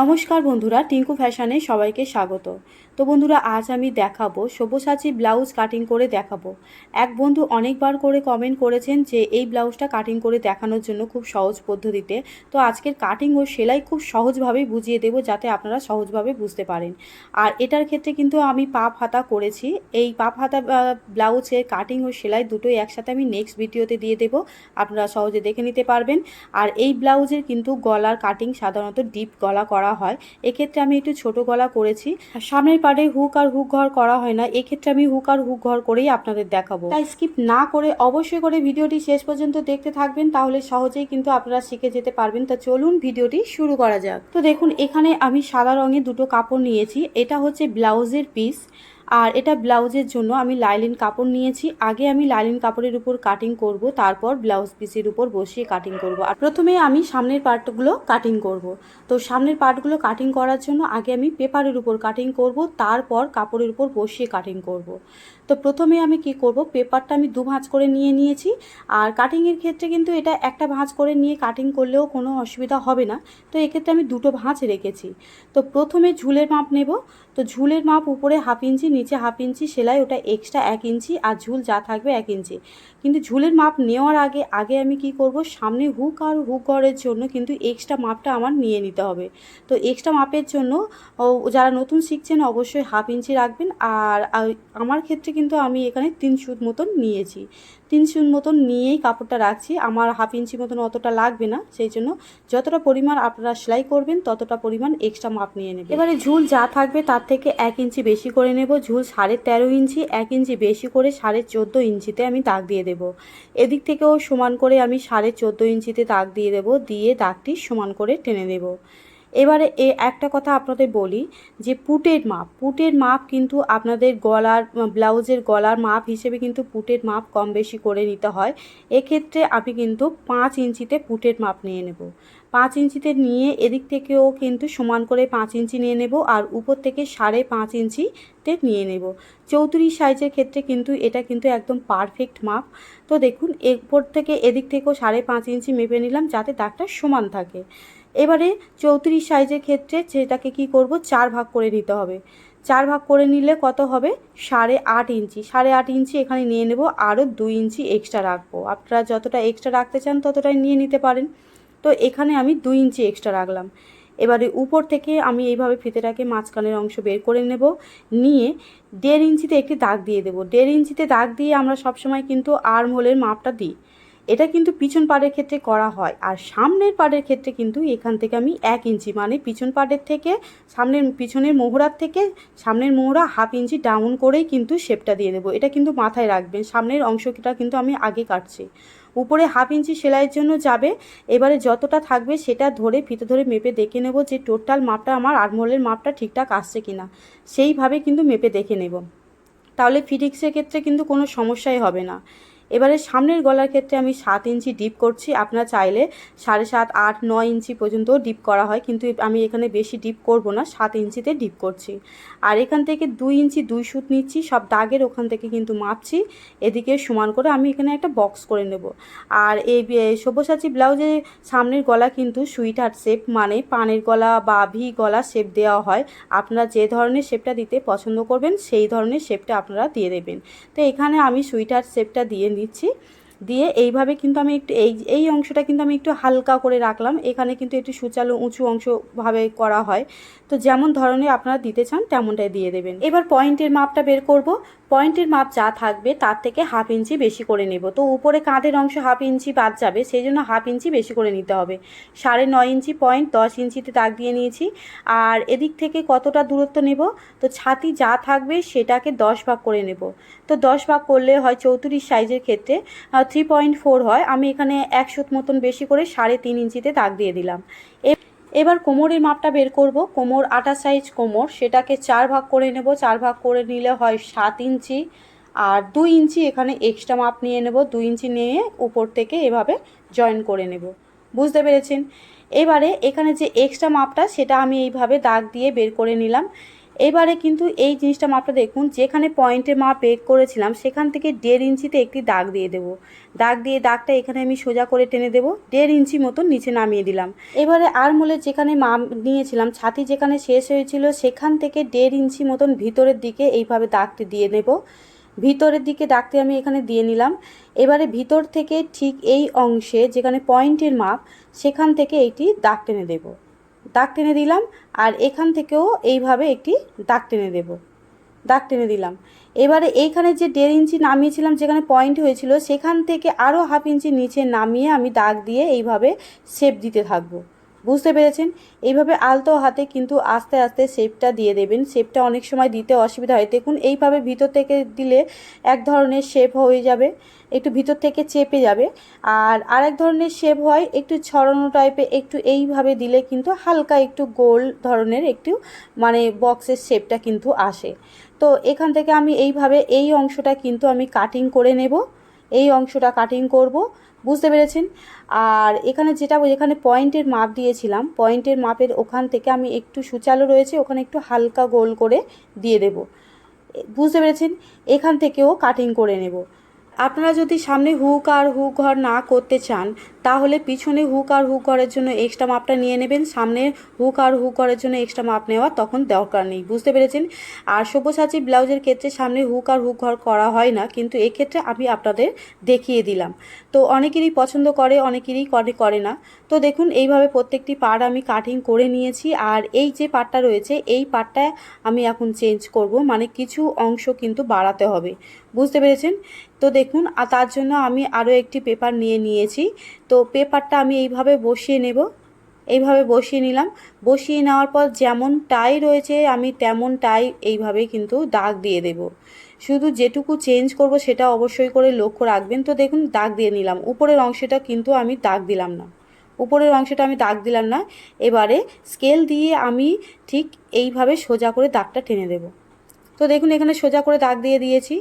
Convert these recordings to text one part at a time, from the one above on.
নমস্কার বন্ধুরা, টিঙ্কু ফ্যাশনে সবাইকে স্বাগত। তো বন্ধুরা, আজ আমি দেখাবো সব্যসাচী ব্লাউজ কাটিং করে দেখাবো। এক বন্ধু অনেকবার করে কমেন্ট করেছেন যে, এই ব্লাউজটা কাটিং করে দেখানোর জন্য খুব সহজ পদ্ধতিতে। তো আজকের কাটিং ও সেলাই খুব সহজভাবেই বুঝিয়ে দেবো, যাতে আপনারা সহজভাবে বুঝতে পারেন। আর এটার ক্ষেত্রে কিন্তু আমি পাপ হাতা করেছি। এই পাপ হাতা ব্লাউজের কাটিং ও সেলাই দুটোই একসাথে আমি নেক্সট ভিডিওতে দিয়ে দেবো। আপনারা সহজে দেখে নিতে পারবেন। আর এই ব্লাউজের কিন্তু গলার কাটিং সাধারণত ডিপ গলা করা হয়, এক্ষেত্রে আমি একটু ছোট গলা করেছি। সামনের পাড়ে হুক আর হুক ঘর করা হয় না, এক্ষেত্রে আমি হুক আর হুক ঘর করেই আপনাদের দেখাবো। তাই স্কিপ না করে অবশ্যই করে ভিডিওটি শেষ পর্যন্ত দেখতে থাকবেন, তাহলে সহজেই কিন্তু আপনারা শিখে যেতে পারবেন। তা চলুন ভিডিওটি শুরু করা যাক। তো দেখুন, এখানে আমি সাদা রঙে দুটো কাপড় নিয়েছি, এটা হচ্ছে ব্লাউজের পিস আর এটা ব্লাউজের জন্য আমি লাইলিন কাপড় নিয়েছি। আগে আমি লাইলিন কাপড়ের উপর কাটিং করব, তারপর ব্লাউজ পিসের উপর বসিয়ে কাটিং করব। আর প্রথমে আমি সামনের পার্টগুলো কাটিং করব। তো সামনের পার্টগুলো কাটিং করার জন্য আগে আমি পেপারের উপর কাটিং করব, তারপর কাপড়ের উপর বসিয়ে কাটিং করব। তো প্রথমে আমি কি করব? পেপারটা আমি দু ভাঁজ করে নিয়ে নিয়েছি। আর কাটিংয়ের ক্ষেত্রে কিন্তু এটা একটা ভাঁজ করে নিয়ে কাটিং করলেও কোনো অসুবিধা হবে না। তো এক্ষেত্রে আমি দুটো ভাঁজ রেখেছি। তো প্রথমে ঝুলের মাপ নেব। তো ঝুলের মাপ উপরে হাফ ইঞ্চি, নিচে হাফ ইঞ্চি, সেলাই ওটা এক্সট্রা এক ইঞ্চি আর ঝুল যা থাকবে এক ইঞ্চি। কিন্তু ঝুলের মাপ নেওয়ার আগে আগে আমি কি করব? সামনে হুক আর হুক ঘরের জন্য কিন্তু এক্সট্রা মাপটা আমার নিয়ে নিতে হবে। তো এক্সট্রা মাপের জন্য যারা নতুন শিখছেন অবশ্যই হাফ ইঞ্চি রাখবেন। আর আমার ক্ষেত্রে কিন্তু আমি এখানে তিন সুত মতন নিয়েছি। তিন সুত মতন নিয়েই কাপড়টা রাখছি। আমার হাফ ইঞ্চি মতন অতটা লাগবে না, সেই জন্য যতটা পরিমাণ আপনারা সেলাই করবেন, ততটা পরিমাণ এক্সট্রা মাপ নিয়ে নেবেন। এবারে ঝুল যা থাকবে তার থেকে এক ইঞ্চি বেশি করে নেব। ঝুল সাড়ে তেরো ইঞ্চি, এক ইঞ্চি বেশি করে সাড়ে চোদ্দ ইঞ্চিতে আমি দাগ দিয়ে দেব। এদিক থেকেও সমান করে আমি সাড়ে চোদ্দ ইঞ্চিতে দাগ দিয়ে দেব, দিয়ে দাগটি সমান করে টেনে দেব এবারে এ একটা কথা আপনাদের বলি যে পুটের মাপ পুটের মাপ কিন্তু আপনাদের গলার, ব্লাউজের গলার মাপ হিসেবে কিন্তু পুটের মাপ কম বেশি করে নিতে হয়। এক্ষেত্রে আমি কিন্তু পাঁচ ইঞ্চিতে পুটের মাপ নিয়ে নেব। পাঁচ ইঞ্চিতে নিয়ে এদিক থেকেও কিন্তু সমান করে পাঁচ ইঞ্চি নিয়ে নেব আর উপর থেকে সাড়ে পাঁচ ইঞ্চিতে নিয়ে নেব। চৌত্রিশ সাইজের ক্ষেত্রে কিন্তু এটা কিন্তু একদম পারফেক্ট মাপ। তো দেখুন, এরপর থেকে এদিক থেকেও সাড়ে পাঁচ ইঞ্চি মেপে নিলাম যাতে দাগটা সমান থাকে। এবারে চৌত্রিশ সাইজের ক্ষেত্রে সেটাকে কি করব? চার ভাগ করে নিতে হবে। চার ভাগ করে নিলে কত হবে? সাড়ে আট ইঞ্চি। সাড়ে আট ইঞ্চি এখানে নিয়ে নেব। আরও দুই ইঞ্চি এক্সট্রা রাখব। আপনারা যতটা এক্সট্রা রাখতে চান ততটাই নিয়ে নিতে পারেন। তো এখানে আমি দুই ইঞ্চি এক্সট্রা রাখলাম। এবারে উপর থেকে আমি এইভাবে ফিতেটাকে মাঝখানের অংশ বের করে নেব। নিয়ে দেড় ইঞ্চিতে একটি দাগ দিয়ে দেবো। দেড় ইঞ্চিতে দাগ দিয়ে আমরা সবসময় কিন্তু আর্ম হোলের মাপটা দিই। এটা কিন্তু পিছন পাড়ের ক্ষেত্রে করা হয়। আর সামনের পাড়ের ক্ষেত্রে কিন্তু এখান থেকে আমি এক ইঞ্চি মানে পিছন পাড়ের থেকে, সামনের, পিছনের মোহরার থেকে সামনের মোহরা হাফ ইঞ্চি ডাউন করেই কিন্তু শেপটা দিয়ে দেবো। এটা কিন্তু মাথায় রাখবেন। সামনের অংশটা কিন্তু আমি আগে কাটছি। উপরে হাফ ইঞ্চি সেলাইয়ের জন্য যাবে। এবারে যতটা থাকবে সেটা ধরে, ফিতে ধরে মেপে দেখে নেব যে টোটাল মাপটা আমার আরমোলের মাপটা ঠিকঠাক আসছে কিনা। সেইভাবে কিন্তু মেপে দেখে নেব। তাহলে ফিটিক্সের ক্ষেত্রে কিন্তু কোনো সমস্যাই হবে না। এবারে সামনের গলার ক্ষেত্রে আমি সাত ইঞ্চি ডিপ করছি। আপনারা চাইলে সাড়ে সাত, আট, নয় ইঞ্চি পর্যন্ত ডিপ করা হয়, কিন্তু আমি এখানে বেশি ডিপ করব না, সাত ইঞ্চিতে ডিপ করছি। আর এখান থেকে দুই ইঞ্চি, দুই সুত নিচ্ছি, সব দাগের ওখান থেকে কিন্তু মাপছি। এদিকে সমান করে আমি এখানে একটা বক্স করে নেব। আর এই সব্যসাচী ব্লাউজের সামনের গলা কিন্তু সুইটার শেপ মানে পানের গলা বা ভি গলা শেপ দেওয়া হয়। আপনারা যে ধরনের শেপটা দিতে পছন্দ করবেন, সেই ধরনের শেপটা আপনারা দিয়ে দেবেন। তো এখানে আমি সুইটার শেপটা দিয়ে নিচ্ছি দিয়ে এইভাবে কিন্তু আমি একটু এই এই অংশটা কিন্তু আমি একটু হালকা করে রাখলাম। এখানে কিন্তু একটু সুচালো উঁচু অংশভাবে করা হয়। তো যেমন ধরনের আপনারা দিতে চান তেমনটাই দিয়ে দেবেন। এবার পয়েন্টের মাপটা বের করব। পয়েন্টের মাপ যা থাকবে তার থেকে হাফ ইঞ্চি বেশি করে নেব। তো উপরে কাঁধের অংশ হাফ ইঞ্চি বাদ যাবে, সেই জন্য হাফ ইঞ্চি বেশি করে নিতে হবে। সাড়ে নয় ইঞ্চি পয়েন্ট, দশ ইঞ্চিতে দাগ দিয়ে নিয়েছি। আর এদিক থেকে কতটা দূরত্ব নেব? তো ছাতি যা থাকবে সেটাকে দশ ভাগ করে নেব। তো দশ ভাগ করলে হয় চৌত্রিশ সাইজের ক্ষেত্রে থ্রি পয়েন্ট ফোর হয়, আমি এখানে এক সুত মতন বেশি করে সাড়ে তিন ইঞ্চিতে দাগ দিয়ে দিলাম। এবার কোমরের মাপটা বের করব। কোমর আটা সাইজ কোমর, সেটাকে চার ভাগ করে নেব। চার ভাগ করে নিলে হয় সাত ইঞ্চি। আর দুই ইঞ্চি এখানে এক্সট্রা মাপ নিয়ে নেব। দুই ইঞ্চি নিয়ে উপর থেকে এভাবে জয়েন করে নেব। বুঝতে পেরেছেন? এবারে এখানে যে এক্সট্রা মাপটা, সেটা আমি এইভাবে দাগ দিয়ে বের করে নিলাম। এবারে কিন্তু এই জিনিসটা মাপটা দেখুন, যেখানে পয়েন্টের মাপ বের করেছিলাম, সেখান থেকে দেড় ইঞ্চিতে একটি দাগ দিয়ে দেবো। দাগ দিয়ে দাগটা এখানে আমি সোজা করে টেনে দেবো, দেড় ইঞ্চি মতন নিচে নামিয়ে দিলাম। এবারে আর মূলে যেখানে মাপ নিয়েছিলাম, ছাতি যেখানে শেষ হয়েছিল, সেখান থেকে দেড় ইঞ্চি মতন ভিতরের দিকে এইভাবে দাগটি দিয়ে নেব। ভিতরের দিকে দাগটি আমি এখানে দিয়ে নিলাম। এবারে ভিতর থেকে ঠিক এই অংশে যেখানে পয়েন্টের মাপ, সেখান থেকে একটি দাগ টেনে দেব। দাগ টেনে দিলাম আর এখান থেকেও এইভাবে একটি দাগ টেনে দেব। দাগ টেনে দিলাম। এবারে এইখানে যে দেড় ইঞ্চি নামিয়েছিলাম, যেখানে পয়েন্ট হয়েছিল, সেখান থেকে আরও হাফ ইঞ্চি নিচে নামিয়ে আমি দাগ দিয়ে এইভাবে শেপ দিতে থাকব। বুঝতে পেরেছেন? এইভাবে আলতো হাতে কিন্তু আস্তে আস্তে শেপটা দিয়ে দেবেন। শেপটা অনেক সময় দিতে অসুবিধা হয়। দেখুন, এইভাবে ভিতর থেকে দিলে এক ধরনের শেপ হয়ে যাবে, একটু ভিতর থেকে চেপে যাবে। আর আরেক ধরনের শেপ হয়, একটু ছড়ানো টাইপে একটু এইভাবে দিলে কিন্তু হালকা একটু গোল ধরনের একটু মানে বক্সের শেপটা কিন্তু আসে। তো এখান থেকে আমি এইভাবে এই অংশটা কিন্তু আমি কাটিং করে নেব। এই অংশটা কাটিং করব। বুঝতে পেরেছেন? আর এখানে যেটা এখানে পয়েন্টের মাপ দিয়েছিলাম। পয়েন্টের মাপের ওখান থেকে আমি একটু সুচালো রয়েছে, ওখানে একটু হালকা গোল করে দিয়ে দেব। বুঝতে পেরেছেন? এখান থেকেও কাটিং করে নেব। আপনারা যদি সামনে হুক আর হুক ঘর না করতে চান, তাহলে পিছনে হুক আর হুক ঘরের জন্য এক্সট্রা মাপটা নিয়ে নেবেন। সামনে হুক আর হুক ঘরের জন্য এক্সট্রা মাপ নেওয়া তখন দরকার নেই। বুঝতে পেরেছেন? আর সব্যসাচী ব্লাউজের ক্ষেত্রে সামনে হুক আর হুক ঘর করা হয় না, কিন্তু এক্ষেত্রে আমি আপনাদের দেখিয়ে দিলাম। তো অনেকেরই পছন্দ করে, অনেকেরই করে করে না। তো দেখুন, এইভাবে প্রত্যেকটি পার আমি কাটিং করে নিয়েছি, আর এই যে পার্টটা রয়েছে, এই পার্টটা আমি এখন চেঞ্জ করব। মানে কিছু অংশ কিন্তু বাড়াতে হবে। বুঝতে পেরেছেন? তো দেখুন আর তার জন্য আমি আরও একটি পেপার নিয়ে নিয়েছি। তো পেপারটা আমি এইভাবে বসিয়ে নেব। এইভাবে বসিয়ে নিলাম। বসিয়ে নেওয়ার পর যেমন টাই রয়েছে, আমি তেমন টাই এইভাবে কিন্তু দাগ দিয়ে দেব। শুধু যেটুকু চেঞ্জ করব সেটা অবশ্যই করে লক্ষ্য রাখবেন। তো দেখুন, দাগ দিয়ে নিলাম। উপরের অংশটা কিন্তু আমি দাগ দিলাম না। উপরের অংশটা আমি দাগ দিলাম না। এবারে স্কেল দিয়ে আমি ঠিক এইভাবে সোজা করে দাগটা টেনে দেবো। তো দেখুন, এখানে সোজা করে দাগ দিয়ে দিয়েছি।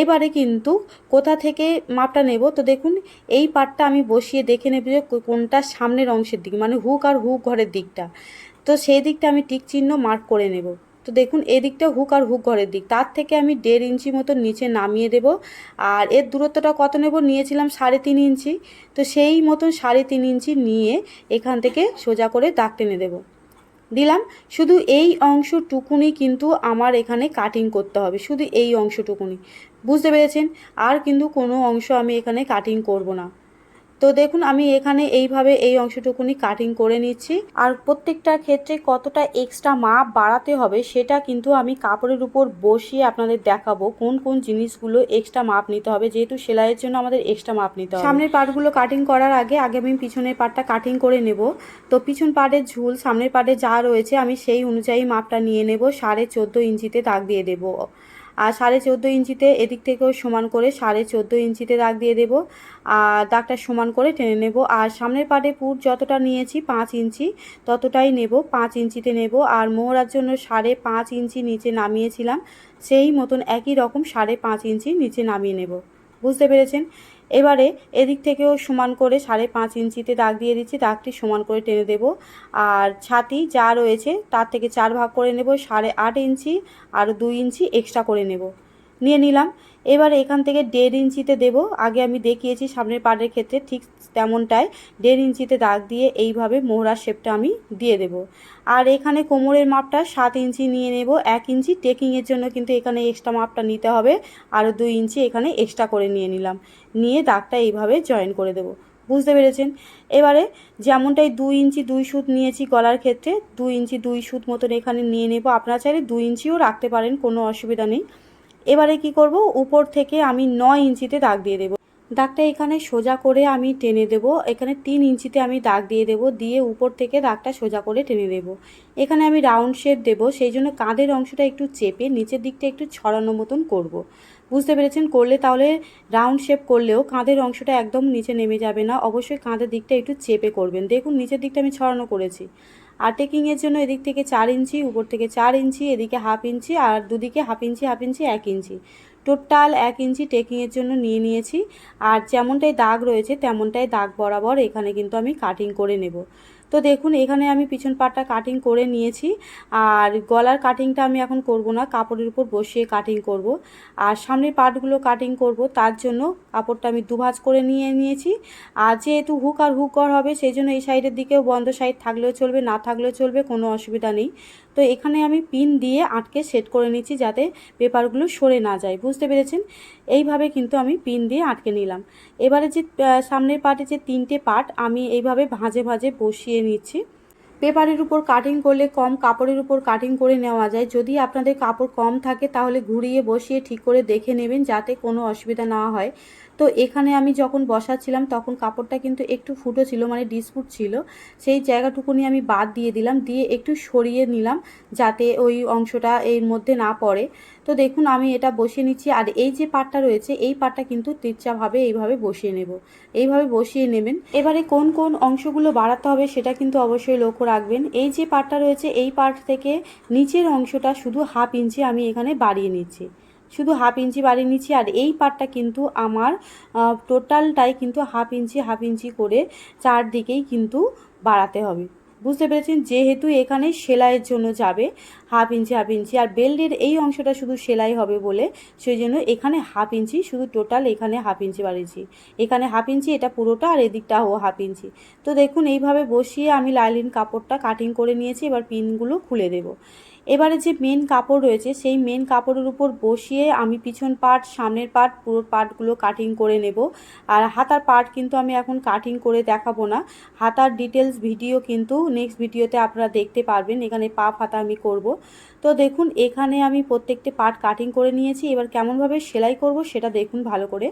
এবারে কিন্তু কোথা থেকে মাপটা নেব? তো দেখুন, এই পাটটা আমি বসিয়ে দেখে নেব যে কোনটা সামনের অংশের দিক মানে হুক আর হুক ঘরের দিকটা। তো সেই দিকটা আমি টিক চিহ্ন মার্ক করে নেব। তো দেখুন এদিকটা হুক আর হুক ঘরের দিক। তার থেকে আমি দেড় ইঞ্চি মতো নিচে নামিয়ে দেব। আর এর দূরত্বটা কত নেব? নিয়েছিলাম সাড়ে তিন ইঞ্চি। তো সেই মতন সাড়ে তিন ইঞ্চি নিয়ে এখান থেকে সোজা করে দাগ টেনে দেবো। দিলাম। শুধু এই অংশটুকুনি কিন্তু আমার এখানে কাটিং করতে হবে। শুধু এই অংশটুকুনি। বুঝতে পেরেছেন? আর কিন্তু কোনো অংশ আমি এখানে কাটিং করব না। তো দেখুন, আমি এখানে এইভাবে এই অংশটুকুনি কাটিং করে নিচ্ছি। আর প্রত্যেকটার ক্ষেত্রে কতটা এক্সট্রা মাপ বাড়াতে হবে সেটা কিন্তু আমি কাপড়ের উপর বসিয়ে আপনাদের দেখাবো কোন কোন জিনিসগুলো এক্সট্রা মাপ নিতে হবে, যেহেতু সেলাইয়ের জন্য আমাদের এক্সট্রা মাপ নিতে হবে। সামনের পার্টগুলো কাটিং করার আগে আগে আমি পিছনের পার্টটা কাটিং করে নেব। তো পিছন পার্টের ঝুল, সামনের পার্টে যা রয়েছে, আমি সেই অনুযায়ী মাপটা নিয়ে নেব, সাড়ে চোদ্দ ইঞ্চিতে দাগ দিয়ে দেবো। আর সাড়ে চোদ্দ ইঞ্চিতে এদিক থেকেও সমান করে সাড়ে চোদ্দ ইঞ্চিতে দাগ দিয়ে দেব। আর দাগটা সমান করে টেনে নেব। আর সামনের পাটে পুর যতটা নিয়েছি পাঁচ ইঞ্চি, ততটাই নেব। পাঁচ ইঞ্চিতে নেব। আর মোহরার জন্য সাড়ে পাঁচ ইঞ্চি নিচে নামিয়েছিলাম। সেই মতন একই রকম সাড়ে পাঁচ ইঞ্চি নিচে নামিয়ে নেব। বুঝতে পেরেছেন? এবারে এদিক থেকেও সমান করে সাড়ে পাঁচ ইঞ্চিতে দাগ দিয়ে দিচ্ছি, দাগটি সমান করে টেনে দেব। আর ছাতি যা রয়েছে তার থেকে চার ভাগ করে নেব, সাড়ে আট ইঞ্চি আর দুই ইঞ্চি এক্সট্রা করে নেব। নিয়ে নিলাম। এবার এখান থেকে দেড় ইঞ্চিতে দেব। আগে আমি দেখিয়েছি সামনের পাড়ের ক্ষেত্রে ঠিক তেমনটাই। দেড় ইঞ্চিতে দাগ দিয়ে এইভাবে মোহরার শেপটা আমি দিয়ে দেব। আর এখানে কোমরের মাপটা সাত ইঞ্চি নিয়ে নেব। এক ইঞ্চি টেকিংয়ের জন্য কিন্তু এখানে এক্সট্রা মাপটা নিতে হবে। আর দুই ইঞ্চি এখানে এক্সট্রা করে নিয়ে নিলাম। নিয়ে দাগটা এইভাবে জয়েন করে দেব। বুঝতে পেরেছেন? এবারে যেমনটাই দুই ইঞ্চি দুই সুত নিয়েছি গলার ক্ষেত্রে, দুই ইঞ্চি দুই সুত মতন এখানে নিয়ে নেব। আপনারা চাইলে দুই ইঞ্চিও রাখতে পারেন, কোনো অসুবিধা নেই। এবারে কি করব? উপর থেকে আমি নয় ইঞ্চিতে দাগ দিয়ে দেবো। দাগটা এখানে সোজা করে আমি টেনে দেব। এখানে তিন ইঞ্চিতে আমি দাগ দিয়ে দেব। দিয়ে উপর থেকে দাগটা সোজা করে টেনে দেব এখানে আমি রাউন্ড শেপ দেব। সেই জন্য কাঁধের অংশটা একটু চেপে নিচের দিকটা একটু ছড়ানো মতন করব। বুঝতে পেরেছেন? করলে তাহলে রাউন্ড শেপ করলেও কাঁধের অংশটা একদম নিচে নেমে যাবে না। অবশ্যই কাঁধের দিকটা একটু চেপে করবেন। দেখুন, নিচের দিকটা আমি ছড়ানো করেছি। আর টেকিংয়ের জন্য এদিক থেকে চার ইঞ্চি, উপর থেকে চার ইঞ্চি, এদিকে হাফ ইঞ্চি আর দুদিকে হাফ ইঞ্চি হাফ ইঞ্চি, এক ইঞ্চি। টোটাল এক ইঞ্চি টেকিংয়ের জন্য নিয়ে নিয়েছি। আর যেমনটাই দাগ রয়েছে, তেমনটাই দাগ বরাবর এখানে কিন্তু আমি কাটিং করে নেব। তো দেখুন, এখানে আমি পিছন পাটটা কাটিং করে নিয়েছি। আর গলার কাটিংটা আমি এখন করব না, কাপড়ের উপর বসিয়ে কাটিং করব। আর সামনের পাটগুলো কাটিং করব, তার জন্য কাপড়টা আমি দুভাজ করে নিয়ে নিয়েছি। আর যেহেতু হুক আর হুক কর হবে, সেই জন্য এই সাইডের দিকেও বন্ধ সাইড থাকলেও চলবে, না থাকলেও চলবে, কোনো অসুবিধা নেই। তো এখানে আমি পিন দিয়ে আটকে সেট করে নিচ্ছি যাতে পেপারগুলো সরে না যায়। বুঝতে পেরেছেন? এইভাবে কিন্তু আমি পিন দিয়ে আটকে নিলাম। এবারে যে সামনের পার্টে যে তিনটে পার্ট আমি এইভাবে ভাঁজে ভাঁজে বসিয়ে নিচ্ছি। পেপারের উপর কাটিং করলে কম, কাপড়ের উপর কাটিং করে নেওয়া যায়। যদি আপনাদের কাপড় কম থাকে তাহলে ঘুরিয়ে বসিয়ে ঠিক করে দেখে নেবেন যাতে কোনো অসুবিধা না হয়। তো এখানে আমি যখন বসাচ্ছিলাম তখন কাপড়টা কিন্তু একটু ফুটো ছিল মানে ডিসপুট ছিল। সেই জায়গাটুকুনি আমি বাদ দিয়ে দিলাম, দিয়ে একটু সরিয়ে নিলাম যাতে ওই অংশটা এর মধ্যে না পড়ে। তো দেখুন, আমি এটা বসিয়ে নিচ্ছি। আর এই যে পাটটা রয়েছে, এই পাটটা কিন্তু তিরচাভাবে এইভাবে বসিয়ে নেব। এইভাবে বসিয়ে নেবেন। এবারে কোন কোন অংশগুলো বাড়াতে হবে সেটা কিন্তু অবশ্যই লক্ষ্য রাখবেন। এই যে পাটটা রয়েছে, এই পার্ট থেকে নিচের অংশটা শুধু হাফ ইঞ্চি আমি এখানে বাড়িয়ে নিচ্ছি। শুধু হাফ ইঞ্চি বাড়িয়ে নিচ্ছি আর এই পার্টটা কিন্তু আমার টোটালটাই কিন্তু হাফ ইঞ্চি হাফ ইঞ্চি করে চারদিকেই কিন্তু বাড়াতে হবে। বুঝতে পেরেছেন? যেহেতু এখানে সেলাইয়ের জন্য যাবে হাফ ইঞ্চি হাফ ইঞ্চি, আর বেল্টের এই অংশটা শুধু সেলাই হবে বলে, সেই জন্য এখানে হাফ ইঞ্চি, শুধু টোটাল এখানে হাফ ইঞ্চি বাড়িয়েছি। এখানে হাফ ইঞ্চি, এটা পুরোটা, আর এদিকটাও হাফ ইঞ্চি। তো দেখুন, এইভাবে বসিয়ে আমি লাইলিন কাপড়টা কাটিং করে নিয়েছি, এবার পিনগুলো খুলে দেবো। এবারে যে মেন কাপড় রয়েছে, সেই মেন কাপড়ের উপর বসিয়ে আমি পিছন পার্ট সামনের পার্ট পুরো পার্টগুলো কাটিং করে নেব। আর হাতার পার্ট কিন্তু আমি এখন কাটিং করে দেখাবো না। হাতার ডিটেলস ভিডিও কিন্তু নেক্সট ভিডিওতে আপনারা দেখতে পারবেন। এখানে পাপ হাতা আমি করব। তো দেখুন, এখানে আমি প্রত্যেকটি পার্ট কাটিং করে নিয়েছি। এবার কেমনভাবে সেলাই করব সেটা দেখুন ভালো করে।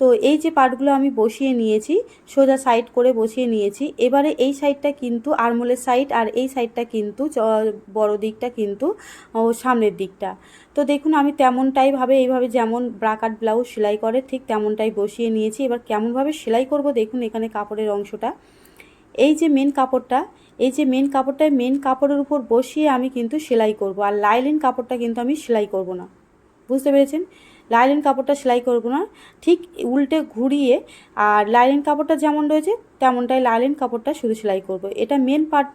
তো এই যে পার্টগুলো আমি বসিয়ে নিয়েছি, সোজা সাইড করে বসিয়ে নিয়েছি। এবারে এই সাইডটা কিন্তু আরমোলের সাইড আর এই সাইডটা কিন্তু বড় দিকটা কিন্তু সামনের দিকটা। তো দেখুন, আমি তেমনটাই ভাবে, এইভাবে যেমন ব্রাকাট ব্লাউজ সেলাই করে, ঠিক তেমনটাই বসিয়ে নিয়েছি। এবার কেমনভাবে সেলাই করব দেখুন এখানে কাপড়ের অংশটা। এই যে মেন কাপড়টা এই যে মেন কাপড়টায় মেন কাপড়ের উপর বসিয়ে আমি কিন্তু সেলাই করব। আর লাইলিন কাপড়টা কিন্তু আমি সেলাই করব না। বুঝতে পেরেছেন? লাইলিন কাপড়টা সেলাই করব না। ঠিক উল্টে ঘুরিয়ে আর লাইলিন কাপড়টা যেমন রয়েছে, তেমনটাই লাইলিন কাপড়টা শুধু সেলাই করব। এটা মেন পার্ট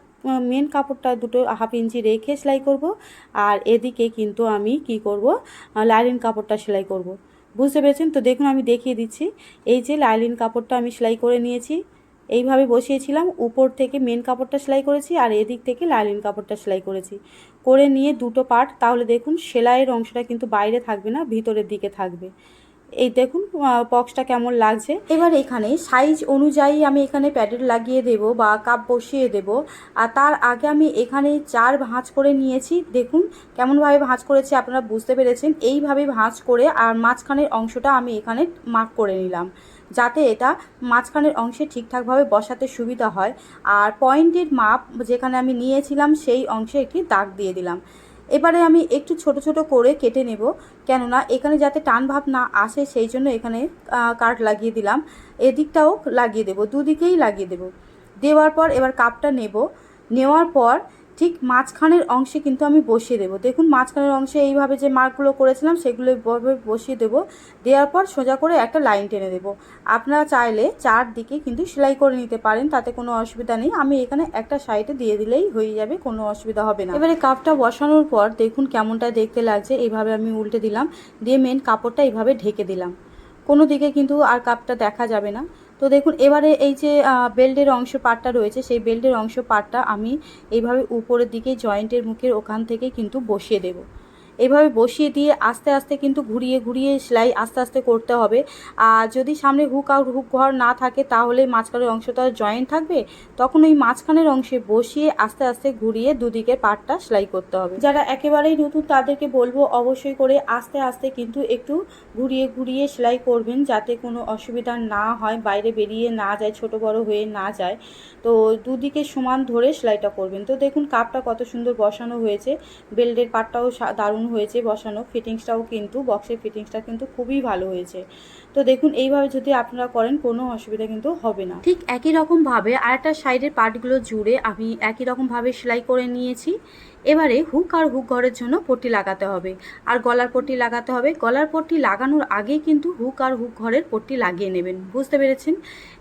মেন কাপড়টা দুটো হাফ ইঞ্চি রেখে সেলাই করব। আর এদিকে কিন্তু আমি কি করব? লাইলিন কাপড়টা সেলাই করব। বুঝতে পেরেছেন? তো দেখুন, আমি দেখিয়ে দিচ্ছি। এই যে লাইলিন কাপড়টা আমি সেলাই করে নিয়েছি। এইভাবে বসিয়েছিলাম। উপর থেকে মেন কাপড়টা সেলাই করেছি আর এদিক থেকে লাইলিন কাপড়টা সেলাই করেছি। করে নিয়ে দুটো পার্ট তাহলে দেখুন সেলাইয়ের অংশটা কিন্তু বাইরে থাকবে না, ভিতরের দিকে থাকবে। এই দেখুন বক্সটা কেমন লাগছে। এবার এখানে সাইজ অনুযায়ী আমি এখানে প্যাডেল লাগিয়ে দেব বা কাপ বসিয়ে দেব। আর তার আগে আমি এখানে চার ভাঁজ করে নিয়েছি। দেখুন কেমনভাবে ভাঁজ করেছি, আপনারা বুঝতে পেরেছেন। এইভাবে ভাঁজ করে আর মাঝখানের অংশটা আমি এখানে মার্ক করে নিলাম। যাতে এটা মাঝখানের অংশে ঠিকঠাকভাবে বসাতে সুবিধা হয়। আর পয়েন্টের মাপ যেখানে আমি নিয়েছিলাম, সেই অংশে একটি দাগ দিয়ে দিলাম। এবারে আমি একটু ছোট ছোট করে কেটে নেব, কেননা এখানে যাতে টান ভাব না আসে, সেই জন্য এখানে কাট লাগিয়ে দিলাম। এদিকটাও লাগিয়ে দেবো, দুদিকেই লাগিয়ে দেবো। দেওয়ার পর এবার কাপটা নেব। নেওয়ার পর ঠিক মাঝখানের অংশে কিন্তু আমি বসিয়ে দেবো। দেখুন, মাঝখানের অংশে এইভাবে যে মার্কগুলো করেছিলাম, সেগুলো বসিয়ে দেবো। দেওয়ার পর সোজা করে একটা লাইন টেনে দেবো। আপনারা চাইলে চারদিকে কিন্তু সেলাই করে নিতে পারেন, তাতে কোনো অসুবিধা নেই। আমি এখানে একটা সাইডে দিয়ে দিলেই হয়ে যাবে, কোনো অসুবিধা হবে না। এবারে কাপটা বসানোর পর দেখুন কেমনটা দেখতে লাগছে, এইভাবে আমি উল্টে দিলাম। দিয়ে মেন কাপড়টা এইভাবে ঢেকে দিলাম। কোনো দিকে কিন্তু আর কাপটা দেখা যাবে না। তো দেখুন, এবারে এই যে বেল্টের অংশ পাটটা রয়েছে, সেই বেল্টের অংশ পাটটা আমি এইভাবে উপরের দিকে জয়েন্টের মুখের ওখান থেকে কিন্তু বসিয়ে দেব। এইভাবে বসিয়ে দিয়ে আস্তে আস্তে কিন্তু ঘুরিয়ে ঘুরিয়ে সেলাই আস্তে আস্তে করতে হবে। আর যদি সামনে হুক আর হুক ঘর না থাকে, তাহলে মাঝখানের অংশটা জয়েন্ট থাকবে। তখন ওই মাঝখানের অংশে বসিয়ে আস্তে আস্তে ঘুরিয়ে দুদিকে পাটটা সেলাই করতে হবে। যারা একেবারেই নতুন, তাদেরকে বলব অবশ্যই করে আস্তে আস্তে কিন্তু একটু ঘুরিয়ে ঘুরিয়ে সেলাই করবেন, যাতে কোনো অসুবিধা না হয়, বাইরে বেরিয়ে না যায়, ছোট বড় হয়ে না যায়। তো দুদিকে সমান ধরে সেলাইটা করবেন। তো দেখুন, কাপটা কত সুন্দর বসানো হয়েছে। বেল্টের পাটটাও দারুণ হয়েছে বসানো ফিটিংসটাও কিন্তু বক্সের ফিটিংসটা কিন্তু খুবই ভালো হয়েছে। তো দেখুন, এইভাবে যদি আপনারা করেন, কোনো অসুবিধা কিন্তু হবে না। ঠিক একই রকমভাবে আরেকটা সাইডের পার্টগুলো জুড়ে আমি একই রকমভাবে সেলাই করে নিয়েছি। এবারে হুক আর হুক ঘরের জন্য পট্টি লাগাতে হবে। আর গলার পট্টি লাগাতে হবে। গলার পট্টি লাগানোর আগেই কিন্তু হুক আর হুক ঘরের পট্টি লাগিয়ে নেবেন। বুঝতে পেরেছেন?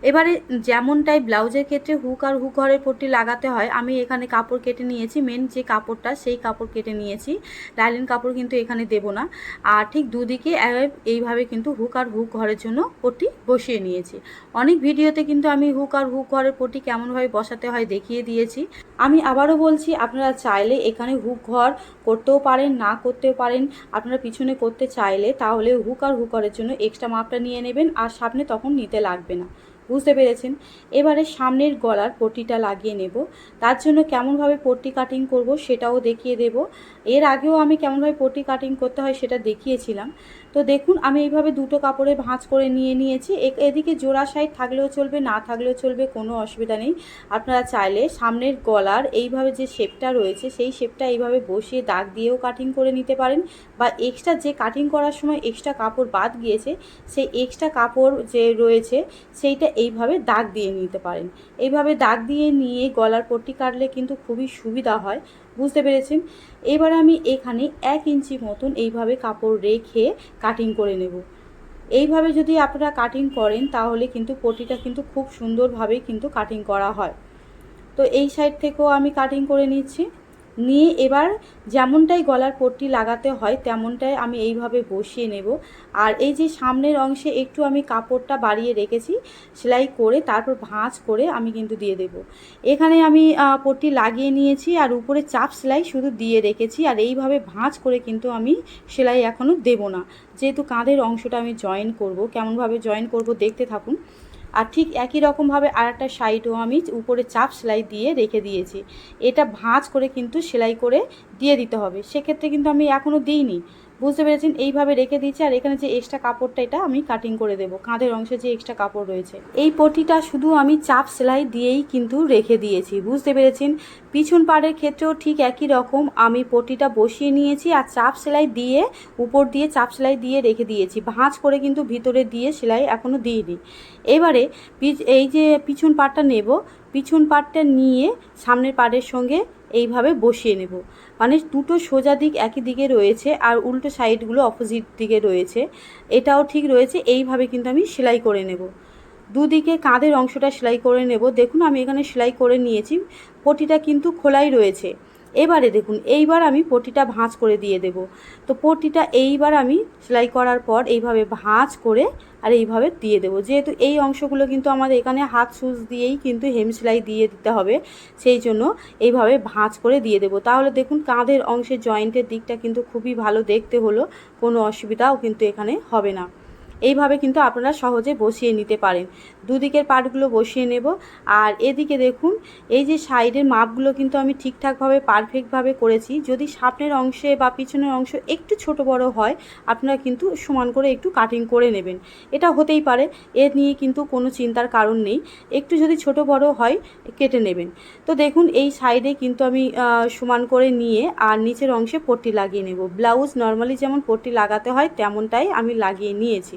এবারে যেমনটাই ব্লাউজের ক্ষেত্রে হুক আর হুক ঘরের পট্টি লাগাতে হয়, আমি এখানে কাপড় কেটে নিয়েছি। মেন যে কাপড়টা, সেই কাপড় কেটে নিয়েছি। লাইলিন কাপড় কিন্তু এখানে দেব না। আর ঠিক দুদিকে এইভাবে কিন্তু হুক আর হুক ঘরের জন্য পট্টি বসিয়ে নিয়েছি। অনেক ভিডিওতে কিন্তু আমি হুক আর হুক ঘরের পট্টি কেমনভাবে বসাতে হয় দেখিয়ে দিয়েছি। আমি আবারও বলছি, আপনারা চাইলে এখানে হুক ঘর করতেও পারেন, না করতেও পারেন, আপনারা পিছনে করতে চাইলে তাহলে হুক আর হুকারের জন্য এক্সট্রা মাপটা নিয়ে নেবেন আর সামনে তখন নিতে লাগবে না। বুঝতে পেরেছেন? এবারে সামনের গলার পট্টিটা লাগিয়ে নেব। তার জন্য কেমনভাবে পট্টি কাটিং করব সেটাও দেখিয়ে দেব। এর আগেও আমি কেমনভাবে পট্টি কাটিং করতে হয় সেটা দেখিয়েছিলাম। তো দেখুন, আমি এইভাবে দুটো কাপড়ে ভাঁজ করে নিয়ে নিয়েছি। এদিকে জোড়া সাইড থাকলেও চলবে, না থাকলেও চলবে, কোনো অসুবিধা নেই। আপনারা চাইলে সামনের গলার এইভাবে যে শেপটা রয়েছে, সেই শেপটা এইভাবে বসিয়ে দাগ দিয়েও কাটিং করে নিতে পারেন বা এক্সট্রা যে কাটিং করার সময় এক্সট্রা কাপড় বাদ গিয়েছে, সেই এক্সট্রা কাপড় যে রয়েছে, সেইটা এইভাবে দাগ দিয়ে নিতে পারেন। এইভাবে দাগ দিয়ে নিয়ে গলার পট্টি কাটলে কিন্তু খুবই সুবিধা হয়। বুঝতে পেরেছেন? এবার আমি এখানে এক ইঞ্চি মতন এইভাবে কাপড় রেখে কাটিং করে নেব। এইভাবে যদি আপনারা কাটিং করেন, তাহলে কিন্তু পটিটা কিন্তু খুব সুন্দরভাবেই কিন্তু কাটিং করা হয়। তো এই সাইড থেকেও আমি কাটিং করে নিচ্ছি। নিয়ে এবার যেমনটাই গলার পট্টি লাগাতে হয়, তেমনটাই আমি এইভাবে বসিয়ে নেব। আর এই যে সামনের অংশে একটু আমি কাপড়টা বাড়িয়ে রেখেছি, সেলাই করে তারপর ভাঁজ করে আমি কিন্তু দিয়ে দেব। এখানে আমি পট্টি লাগিয়ে নিয়েছি আর উপরে চাপ সেলাই শুধু দিয়ে রেখেছি আর এইভাবে ভাঁজ করে কিন্তু আমি সেলাই এখনও দেব না। যেহেতু কাঁধের অংশটা আমি জয়েন করব, কেমনভাবে জয়েন করব দেখতে থাকুন। আর ঠিক একই রকমভাবে আর একটা সাইডও আমি উপরে চাপ সেলাই দিয়ে রেখে দিয়েছি। এটা ভাঁজ করে কিন্তু সেলাই করে দিয়ে দিতে হবে। সেক্ষেত্রে কিন্তু আমি এখনও দিইনি। বুঝতে পেরেছেন? এইভাবে রেখে দিচ্ছি আর এখানে যে এক্সট্রা কাপড়টা, এটা আমি কাটিং করে দেব। কাঁধের অংশে যে এক্সট্রা কাপড় রয়েছে। এই পটিটা শুধু আমি চাপ সেলাই দিয়েই কিন্তু রেখে দিয়েছি, বুঝতে পেরেছেন? পিছন পাড়ের ক্ষেত্রেও ঠিক একই রকম আমি পটিটা বসিয়ে নিয়েছি আর চাপ সেলাই দিয়ে, উপর দিয়ে চাপ সেলাই দিয়ে রেখে দিয়েছি। ভাঁজ করে কিন্তু ভিতরে দিয়ে সেলাই এখনও দিইনি। এবারে এই যে পিছন পাটটা নেব, পিছন পাটটা নিয়ে সামনের পাড়ের সঙ্গে এইভাবে বসিয়ে নেব। মানে দুটো সোজা দিক একই দিকে রয়েছে আর উল্টো সাইডগুলো অপোজিট দিকে রয়েছে। এটাও ঠিক রয়েছে, এইভাবে কিন্তু আমি সেলাই করে নেব। দুদিকে কাঁধের অংশটা সেলাই করে নেব। দেখুন আমি এখানে সেলাই করে নিয়েছি, পটিটা কিন্তু খোলাই রয়েছে। এবারে দেখুন, এইবার আমি পটিটা ভাঁজ করে দিয়ে দেব। তো পটিটা এইবার আমি সেলাই করার পর এইভাবে ভাঁজ করে আর এইভাবে দিয়ে দেবো। যেহেতু এই অংশগুলো কিন্তু আমাদের এখানে হাত সুচ দিয়েই কিন্তু হেম সেলাই দিয়ে দিতে হবে, সেই জন্য এইভাবে ভাঁজ করে দিয়ে দেবো। তাহলে দেখুন, কাঁধের অংশে জয়েন্টের দিকটা কিন্তু খুবই ভালো দেখতে হলো, কোনো অসুবিধাও কিন্তু এখানে হবে না। এইভাবে কিন্তু আপনারা সহজে বসিয়ে নিতে পারেন। দুদিকের পার্টগুলো বসিয়ে নেব। আর এদিকে দেখুন, এই যে সাইডের মাপগুলো কিন্তু আমি ঠিকঠাকভাবে, পারফেক্টভাবে করেছি। যদি সামনের অংশে বা পিছনের অংশ একটু ছোট বড় হয়, আপনারা কিন্তু সমান করে একটু কাটিং করে নেবেন। এটা হতেই পারে এর নিয়ে কিন্তু কোনো চিন্তার কারণ নেই। একটু যদি ছোট বড় হয়, কেটে নেবেন। তো দেখুন, এই সাইডে কিন্তু আমি সমান করে নিয়ে আর নিচের অংশে পট্টি লাগিয়ে নেব। ব্লাউজ নর্মালি যেমন পট্টি লাগাতে হয়, তেমনটাই আমি লাগিয়ে নিয়েছি।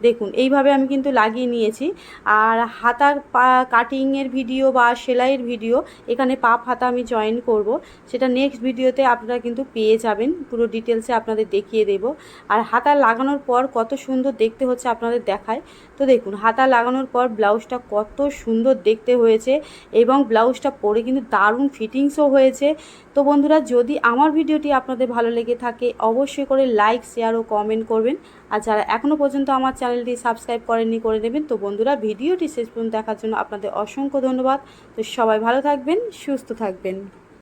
দেখুন, এইভাবে আমি কিন্তু লাগিয়ে নিয়েছি। আর হাতার পা কাটিংয়ের ভিডিও বা সেলাইয়ের ভিডিও এখানে পাপ হাতা আমি জয়েন করব। সেটা নেক্সট ভিডিওতে আপনারা কিন্তু পেয়ে যাবেন। পুরো ডিটেলসে আপনাদের দেখিয়ে দেব। আর হাতা লাগানোর পর কত সুন্দর দেখতে হচ্ছে আপনাদের দেখায়। তো দেখুন, হাতা লাগানোর পর ব্লাউজটা কত সুন্দর দেখতে হয়েছে এবং ব্লাউজটা পরে কিন্তু দারুণ ফিটিংসও হয়েছে। তো বন্ধুরা, যদি আমার ভিডিওটি আপনাদের ভালো লেগে থাকে, অবশ্যই করে লাইক শেয়ার ও কমেন্ট করবেন। আর যারা এখনও পর্যন্ত আমার চ্যানেলটি সাবস্ক্রাইব করেননি, করে নেবেন। তো বন্ধুরা, ভিডিওটি শেষ পর্যন্ত দেখার জন্য আপনাদের অসংখ্য ধন্যবাদ। তো সবাই ভালো থাকবেন, সুস্থ থাকবেন।